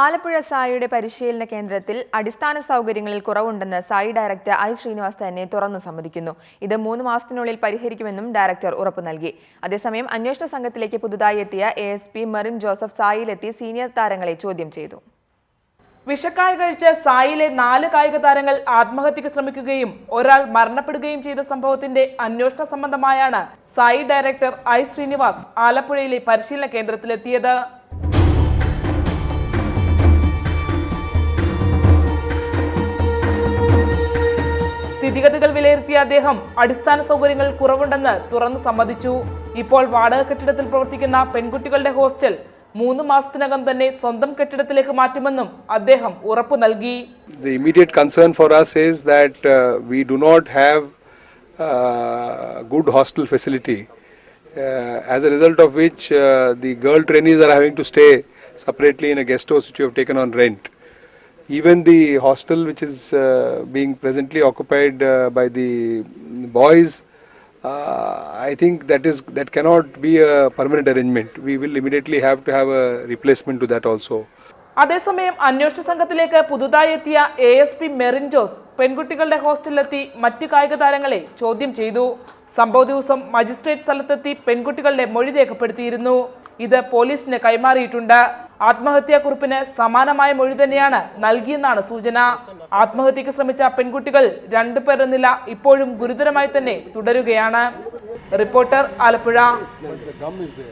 ആലപ്പുഴ സായിയുടെ പരിശീലന കേന്ദ്രത്തിൽ അടിസ്ഥാന സൗകര്യങ്ങളിൽ കുറവുണ്ടെന്ന് സായി ഡയറക്ടർ ഐ ശ്രീനിവാസ് തന്നെ തുറന്നു സമ്മതിക്കുന്നു. ഇത് മൂന്ന് മാസത്തിനുള്ളിൽ പരിഹരിക്കുമെന്നും ഡയറക്ടർ ഉറപ്പു നൽകി. അതേസമയം അന്വേഷണ സംഘത്തിലേക്ക് പുതുതായി എത്തിയ A S P Merin Joseph സായിയിലെത്തി senior താരങ്ങളെ ചോദ്യം ചെയ്തു. വിഷക്കായ കഴിച്ച് സായിലെ നാല് കായിക താരങ്ങൾ ആത്മഹത്യക്ക് ശ്രമിക്കുകയും ഒരാൾ മരണപ്പെടുകയും ചെയ്ത സംഭവത്തിന്റെ അന്വേഷണ സംബന്ധമായാണ് സായി ഡയറക്ടർ ഐ ശ്രീനിവാസ് ആലപ്പുഴയിലെ പരിശീലന കേന്ദ്രത്തിലെത്തിയത്. സ്ഥിതിഗതികൾ വിലയിരുത്തിയ അദ്ദേഹം അടിസ്ഥാന സൗകര്യങ്ങൾ കുറവുണ്ടെന്ന് തുറന്നു സമ്മതിച്ചു. ഇപ്പോൾ വാടക കെട്ടിടത്തിൽ പ്രവർത്തിക്കുന്ന പെൺകുട്ടികളുടെ ഹോസ്റ്റൽ മൂന്ന് മാസത്തിനകം തന്നെ സ്വന്തം കെട്ടിടത്തിലേക്ക് മാറ്റുമെന്നും അദ്ദേഹം ഉറപ്പു നൽകി. Good hostel facility as a result of which the girl trainees are having to stay separately in a guest house which you have taken on rent Even the hostel which is uh, being presently occupied uh, by the boys, uh, I think that is that cannot be a permanent arrangement. We will immediately have to have a replacement to that also. അതേസമയം അന്വേഷണ സംഘത്തിലേക്ക് പുതുതായി എത്തിയ A S P Merin Jose പെൺകുട്ടികളുടെ ഹോസ്റ്റലിലെത്തി മറ്റു കായിക താരങ്ങളെ ചോദ്യം ചെയ്തു സംഭവ ദിവസം മജിസ്ട്രേറ്റ് സ്ഥലത്തെത്തി പെൺകുട്ടികളുടെ മൊഴി രേഖപ്പെടുത്തിയിരുന്നു ഇത് പോലീസിന് കൈമാറിയിട്ടുണ്ട് ആത്മഹത്യാക്കുറിപ്പിന് സമാനമായ മൊഴി തന്നെയാണ് നൽകിയെന്നാണ് സൂചന. ആത്മഹത്യക്ക് ശ്രമിച്ച പെൺകുട്ടികൾ രണ്ടുപേരുടെ നില ഇപ്പോഴും ഗുരുതരമായി തന്നെ തുടരുകയാണ്. റിപ്പോർട്ടർ ആലപ്പുഴ.